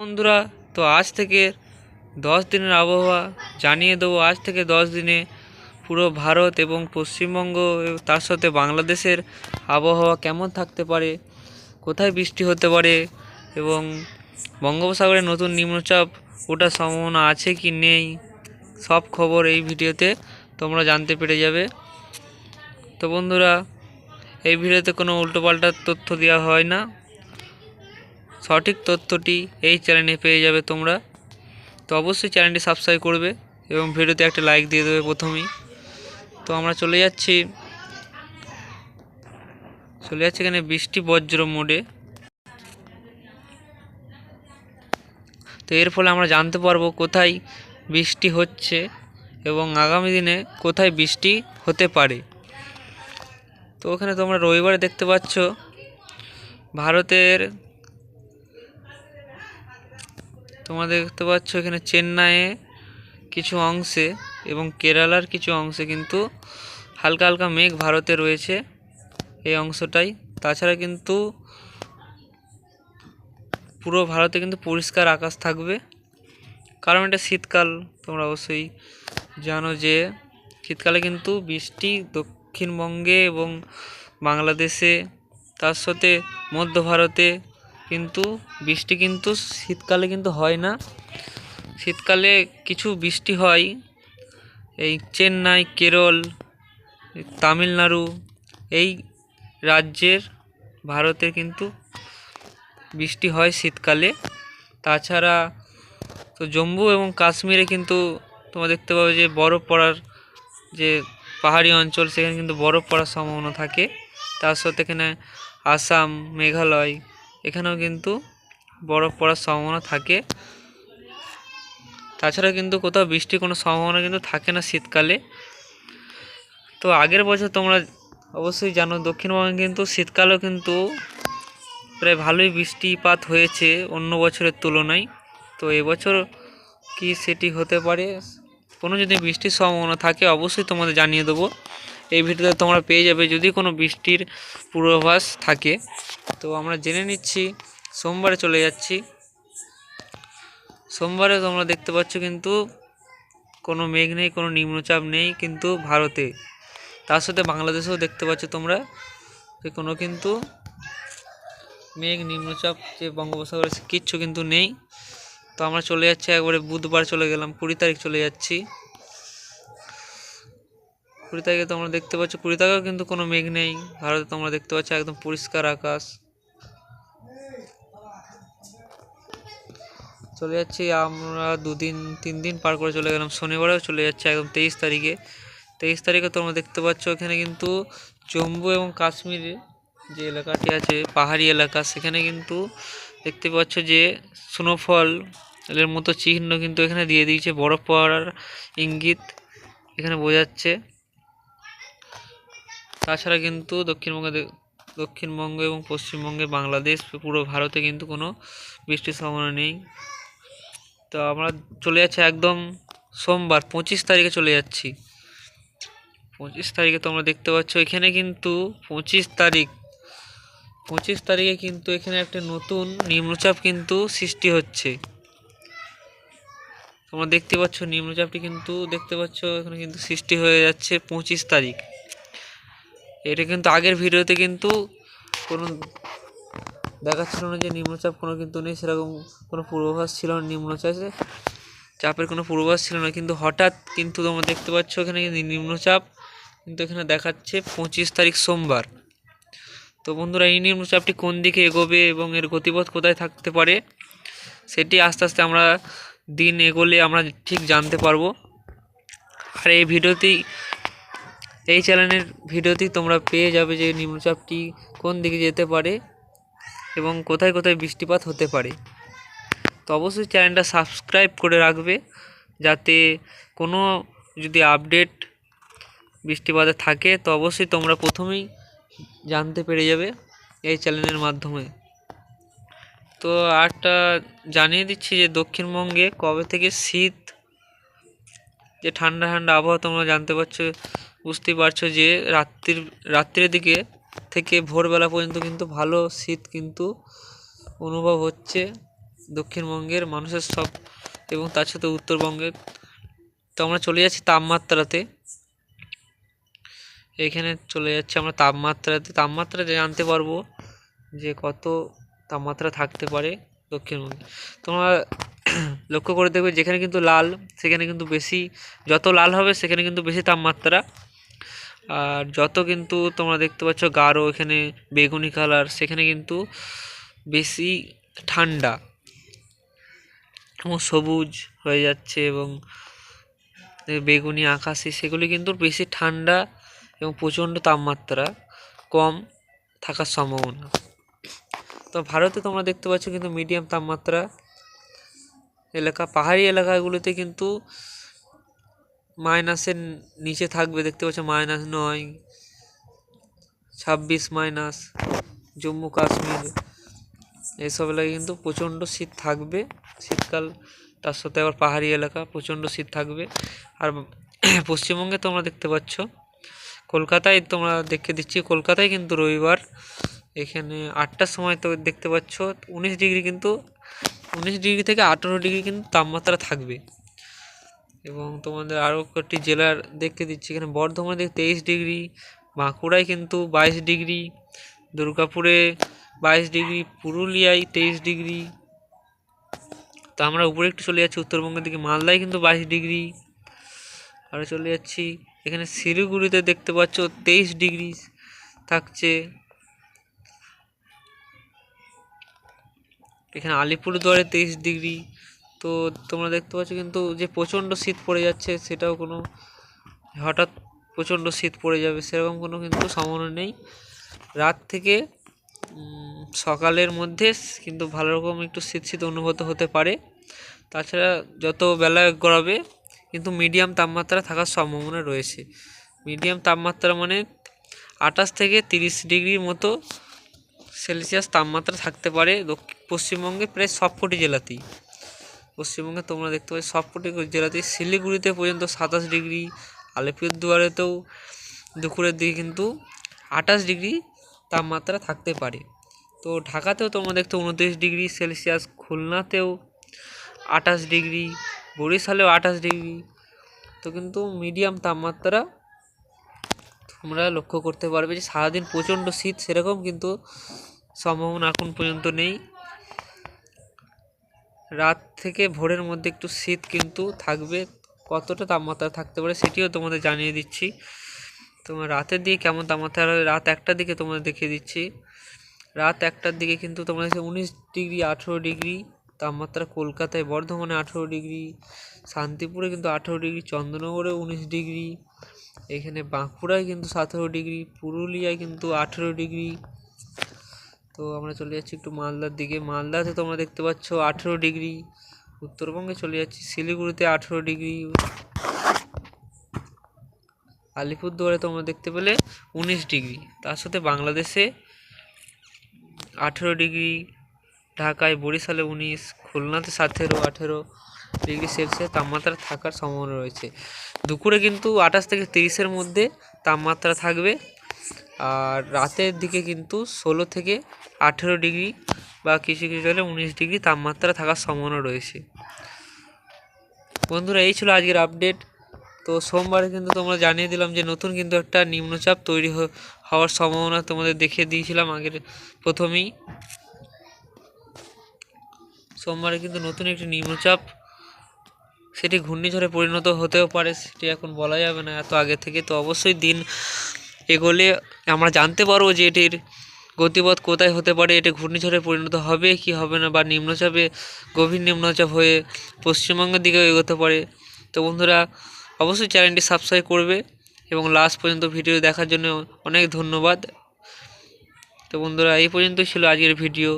বন্ধুরা, তো আজ থেকে দশ দিনের আবহাওয়া জানিয়ে দেবো। আজ থেকে দশ দিনে পুরো ভারত এবং পশ্চিমবঙ্গ তার সাথে বাংলাদেশের আবহাওয়া কেমন থাকতে পারে, কোথায় বৃষ্টি হতে পারে এবং বঙ্গোপসাগরে নতুন নিম্নচাপ ওঠার সম্ভাবনা আছে কি নেই, সব খবর এই ভিডিওতে তোমরা জানতে পেরে যাবে। তো বন্ধুরা, এই ভিডিওতে কোনো উল্টোপাল্টা তথ্য দেওয়া হয় না। সঠিক তথ্যটি এই চ্যানেলে পেয়ে যাবে তোমরা। তো অবশ্যই চ্যানেলটি সাবস্ক্রাইব করবে এবং ভিডিওতে একটা লাইক দিয়ে দেবে প্রথমেই। তো আমরা চলে যাচ্ছি। চলে যাচ্ছে এখানে বৃষ্টি বজ্র মোডে। তো এর ফলে আমরা জানতে পারব কোথায় বৃষ্টি হচ্ছে এবং আগামী দিনে কোথায় বৃষ্টি হতে পারে। তো ওখানে তোমরা রবিবারে দেখতে পাচ্ছ, ভারতের তোমরা দেখতে পাচ্ছ এখানে চেন্নাইয়ে কিছু অংশে এবং কেরালার কিছু অংশে কিন্তু হালকা হালকা মেঘ ভারতে রয়েছে এই অংশটাই। তাছাড়া কিন্তু পুরো ভারতে কিন্তু পরিষ্কার আকাশ থাকবে। কারণ এটা শীতকাল, তোমরা অবশ্যই জানো যে শীতকালে কিন্তু বৃষ্টি দক্ষিণবঙ্গে এবং বাংলাদেশে, তার সাথে মধ্য ভারতে কিন্তু বৃষ্টি কিন্তু শীতকালে কিন্তু হয় না। শীতকালে কিছু বৃষ্টি হয়। এই চেন্নাই, কেরল, তামিলনাড়ু, এই রাজ্যের, ভারতে কিন্তু বৃষ্টি হয় শীতকালে। তাছাড়া তো জম্মু এবং কাশ্মীরে কিন্তু তোমরা দেখতে পাবে যে বরফ পড়ার যে পাহাড়ি অঞ্চল, সেখানে কিন্তু বরফ পড়ার সম্ভাবনা থাকে। তার সাথে এখানে আসাম, মেঘালয় এখানেও কিন্তু বরফ পড়ার সম্ভাবনা থাকে। তাছাড়া কিন্তু কোথাও বৃষ্টির কোনো সম্ভাবনা কিন্তু থাকে না শীতকালে। তো আগের বছর তোমরা অবশ্যই জানো, দক্ষিণবঙ্গে কিন্তু শীতকালেও কিন্তু প্রায় ভালোই বৃষ্টিপাত হয়েছে অন্য বছরের তুলনায়। তো এবছর কি সেটি হতে পারে? কোনো যদি বৃষ্টির সম্ভাবনা থাকে অবশ্যই তোমাদের জানিয়ে দেবো। এই ভিডিওতে তোমরা পেয়ে যাবে যদি কোনো বৃষ্টির পূর্বাভাস থাকে। তো আমরা জেনে নিচ্ছি, সোমবারে চলে যাচ্ছি। সোমবারে তোমরা দেখতে পাচ্ছ কিন্তু কোনো মেঘ নেই, কোনো নিম্নচাপ নেই কিন্তু ভারতে। তার সাথে বাংলাদেশেও দেখতে পাচ্ছ তোমরা যে কোনো কিন্তু মেঘ, নিম্নচাপ, যে বঙ্গোপসাগরে কিচ্ছু কিন্তু নেই। তো আমরা চলে যাচ্ছি, একবারে বুধবার চলে গেলাম, কুড়ি তারিখ চলে যাচ্ছি। কুড়ি তারিখে তোমরা দেখতে পাচ্ছ, কুড়ি তারিখেও কিন্তু কোনো মেঘ নেই। ভারতে তোমরা দেখতে পাচ্ছ একদম পরিষ্কার আকাশ। চলে যাচ্ছি, আমরা দুদিন তিন দিন পার করে চলে গেলাম। শনিবারেও চলে যাচ্ছে একদম তেইশ তারিখে। তেইশ তারিখে তোমরা দেখতে পাচ্ছ এখানে কিন্তু জম্মু এবং কাশ্মীরে যে এলাকাটি আছে, পাহাড়ি এলাকা, সেখানে কিন্তু দেখতে পাচ্ছ যে স্নোফল এর মতো চিহ্ন কিন্তু এখানে দিয়ে দিয়েছে। বরফ পড়ার ইঙ্গিত এখানে বোঝাচ্ছে। তাছাড়া কিন্তু দক্ষিণবঙ্গে দক্ষিণবঙ্গ এবং পশ্চিমবঙ্গে বাংলাদেশ পুরো ভারতে কিন্তু কোনো বৃষ্টির সম্ভাবনা নেই। তো আমরা চলে যাচ্ছি একদম সোমবার, পঁচিশ তারিখে চলে যাচ্ছি। পঁচিশ তারিখে তোমরা দেখতে পাচ্ছ, এখানে কিন্তু পঁচিশ তারিখ। পঁচিশ তারিখে কিন্তু এখানে একটা নতুন নিম্নচাপ কিন্তু সৃষ্টি হচ্ছে। তোমরা দেখতে পাচ্ছ, নিম্নচাপটি কিন্তু দেখতে পাচ্ছ, এখানে কিন্তু সৃষ্টি হয়ে যাচ্ছে পঁচিশ তারিখ। এটা কিন্তু আগের ভিডিওতে কিন্তু কোনো দেখাচ্ছিল না যে নিম্নচাপ কোনো কিন্তু নেই, সেরকম কোনো পূর্বাভাস ছিল না। নিম্নচাপে চাপের কোনো পূর্বাভাস ছিল না। কিন্তু হঠাৎ কিন্তু তোমরা দেখতে পাচ্ছ এখানে নিম্নচাপ কিন্তু এখানে দেখাচ্ছে পঁচিশ তারিখ সোমবার। তো বন্ধুরা, এই নিম্নচাপটি কোন দিকে এগোবে এবং এর গতিপথ কোথায় থাকতে পারে, সেটি আস্তে আস্তে আমরা দিন এগোলে আমরা ঠিক জানতে পারব। আর এই ভিডিওতেই এই চ্যানেলের ভিডিওতেই তোমরা পেয়ে যাবে যে নিম্নচাপটি কোন দিকে যেতে পারে। এবং কোথায় কোথায় বৃষ্টিপাত হতে পারে। তো অবশ্যই চ্যানেলটা সাবস্ক্রাইব করে রাখবে যাতে কোনো যদি আপডেট বৃষ্টিপাতে থাকে, তো অবশ্যই তোমরা প্রথমেই জানতে পেরে যাবে এই চ্যানেলের মাধ্যমে। তো আরটা জানিয়ে দিচ্ছি যে দক্ষিণবঙ্গে কবে থেকে শীত, যে ঠান্ডা ঠান্ডা আবহাওয়া তোমরা জানতে পারছ, বুঝতেই পারছ যে রাত্রির, রাত্রের দিকে থেকে ভোরবেলা পর্যন্ত কিন্তু ভালো শীত কিন্তু অনুভব হচ্ছে দক্ষিণবঙ্গের মানুষের সব এবং তার সাথে উত্তরবঙ্গের তো আমরা চলে যাচ্ছি তাপমাত্রাতে। এখানে চলে যাচ্ছে আমরা তাপমাত্রাতে। তাপমাত্রা জানতে পারব যে কত তাপমাত্রা থাকতে পারে দক্ষিণবঙ্গে। তোমরা লক্ষ্য করে দেখবে যেখানে কিন্তু লাল, সেখানে কিন্তু বেশি, যত লাল হবে সেখানে কিন্তু বেশি তাপমাত্রা আর যত কিন্তু তোমরা দেখতে পাচ্ছ গাঢ় এখানে বেগুনি কালার সেখানে কিন্তু বেশি ঠান্ডা এবং সবুজ হয়ে যাচ্ছে এবং বেগুনি আকাশি, সেগুলি কিন্তু বেশি ঠান্ডা এবং প্রচণ্ড তাপমাত্রা কম থাকার সম্ভাবনা। তো ভারতে তোমরা দেখতে পাচ্ছ কিন্তু মিডিয়াম তাপমাত্রা এলাকা, পাহাড়ি এলাকাগুলোতে কিন্তু মাইনাসের নিচে থাকবে, দেখতে পাচ্ছ মাইনাস নয়, ছাব্বিশ মাইনাস জম্মু কাশ্মীর এইসব এলাকায় কিন্তু প্রচণ্ড শীত থাকবে, শীতকাল, তার সাথে আবার পাহাড়ি এলাকা, প্রচণ্ড শীত থাকবে। আর পশ্চিমবঙ্গে তোমরা দেখতে পাচ্ছ, কলকাতায় তোমরা দেখে দিচ্ছি, কলকাতায় কিন্তু রবিবার, এখানে আটটার সময় তো দেখতে পাচ্ছ, উনিশ ডিগ্রি কিন্তু, উনিশ ডিগ্রি থেকে আঠেরো ডিগ্রি কিন্তু তাপমাত্রা থাকবে। এবং তোমাদের আরও কয়েকটি জেলার দেখতে দিচ্ছি। এখানে বর্ধমানে তেইশ ডিগ্রি, বাঁকুড়ায় কিন্তু বাইশ ডিগ্রি, দুর্গাপুরে বাইশ ডিগ্রি, পুরুলিয়ায় তেইশ ডিগ্রি। তো আমরা উপরে একটু চলে যাচ্ছি, উত্তরবঙ্গের দিকে মালদায় কিন্তু বাইশ ডিগ্রি। আরও চলে যাচ্ছি, এখানে শিলিগুড়িতে দেখতে পাচ্ছ তেইশ ডিগ্রি থাকছে। এখানে আলিপুরদুয়ারে তেইশ ডিগ্রি তো তোমরা দেখতে পাচ্ছ কিন্তু যে প্রচণ্ড শীত পড়ে যাচ্ছে, সেটাও কোনো হঠাৎ প্রচণ্ড শীত পড়ে যাবে, সেরকম কোনো কিন্তু সম্ভাবনা নেই। রাত থেকে সকালের মধ্যে কিন্তু ভালো রকম একটু শীত শীত অনুভূত হতে পারে। তাছাড়া যত বেলা গড়াবে, কিন্তু মিডিয়াম তাপমাত্রা থাকার সম্ভাবনা রয়েছে। মিডিয়াম তাপমাত্রা মানে আঠাশ থেকে তিরিশ ডিগ্রির মতো সেলসিয়াস তাপমাত্রা থাকতে পারে দক্ষিণ পশ্চিমবঙ্গে প্রায় সবকটি জেলাতেই। পশ্চিমবঙ্গে তোমরা দেখতে পাচ্ছ সবকটি জেলাতেই শিলিগুড়িতে পর্যন্ত সাতাশ ডিগ্রি, আলিপুরদুয়ারেতেও দুপুরের দিকে কিন্তু আঠাশ ডিগ্রি তাপমাত্রা থাকতে পারে। তো ঢাকাতেও তোমরা দেখতে উনত্রিশ ডিগ্রি সেলসিয়াস, খুলনাতেও আঠাশ ডিগ্রি, বরিশালেও আঠাশ ডিগ্রি। তো কিন্তু মিডিয়াম তাপমাত্রা তোমরা লক্ষ্য করতে পারবে যে সারাদিন প্রচণ্ড শীত সেরকম কিন্তু সম্ভাবনা এখন পর্যন্ত নেই। রাত থেকে ভোরের মধ্যে একটু শীত কিন্তু থাকবে। কতটা তাপমাত্রা থাকতে পারে সেটিও তোমাদের জানিয়ে দিচ্ছি। তোমার রাতের দিকে কেমন তাপমাত্রা রাত একটার দিকে তোমাদের দেখিয়ে দিচ্ছি। রাত একটার দিকে কিন্তু তোমরা উনিশ ডিগ্রি, আঠেরো ডিগ্রি তাপমাত্রা কলকাতায়, বর্ধমানে আঠেরো ডিগ্রি, শান্তিপুরে কিন্তু আঠেরো ডিগ্রি, চন্দ্রনগরে উনিশ ডিগ্রি, এখানে বাঁকুড়ায় কিন্তু সতেরো ডিগ্রি, পুরুলিয়ায় কিন্তু আঠেরো ডিগ্রি তো আমরা চলে যাচ্ছি একটু মালদার দিকে। মালদাতে তোমরা দেখতে পাচ্ছ আঠেরো ডিগ্রি। উত্তরবঙ্গে চলে যাচ্ছি শিলিগুড়িতে আঠেরো ডিগ্রি। আলিপুরদুয়ারে তোমরা দেখতে পেলে উনিশ ডিগ্রি। তার সাথে বাংলাদেশে আঠেরো ডিগ্রি, ঢাকায় বরিশালে উনিশ, খুলনাতে সতেরো, আঠেরো ডিগ্রি সেলসিয়াস তাপমাত্রা থাকার সম্ভাবনা রয়েছে। দুপুরে কিন্তু আঠাশ থেকে তিরিশের মধ্যে তাপমাত্রা থাকবে। আর রাতের দিকে কিন্তু ষোলো থেকে আঠেরো ডিগ্রি বা কিছু কিছু জলে উনিশ ডিগ্রি তাপমাত্রা থাকার সম্ভাবনা রয়েছে। বন্ধুরা, এই ছিল আজকের আপডেট তো সোমবারে কিন্তু তোমরা জানিয়ে দিলাম যে নতুন কিন্তু একটা নিম্নচাপ তৈরি হওয়ার সম্ভাবনা তোমাদের দেখিয়ে দিয়েছিলাম আগের প্রথমেই। সোমবারে কিন্তু নতুন একটি নিম্নচাপ, সেটি ঘূর্ণিঝড়ে পরিণত হতেও পারে, সেটি এখন বলা যাবে না এত আগে থেকে। তো অবশ্যই দিন এগোলে আমরা জানতে পারব যে এটির গতিপথ কোথায় হতে পারে, এটি ঘূর্ণিঝড়ে পরিণত হবে, কি হবে না, বা নিম্নচাপে, গভীর নিম্নচাপ হয়ে পশ্চিমবঙ্গের দিকে এগোতে পারে। তো বন্ধুরা, অবশ্যই চ্যানেলটি সাবস্ক্রাইব করবে এবং লাস্ট পর্যন্ত ভিডিও দেখার জন্য অনেক ধন্যবাদ। তো বন্ধুরা, এই পর্যন্তই ছিল আজকের ভিডিও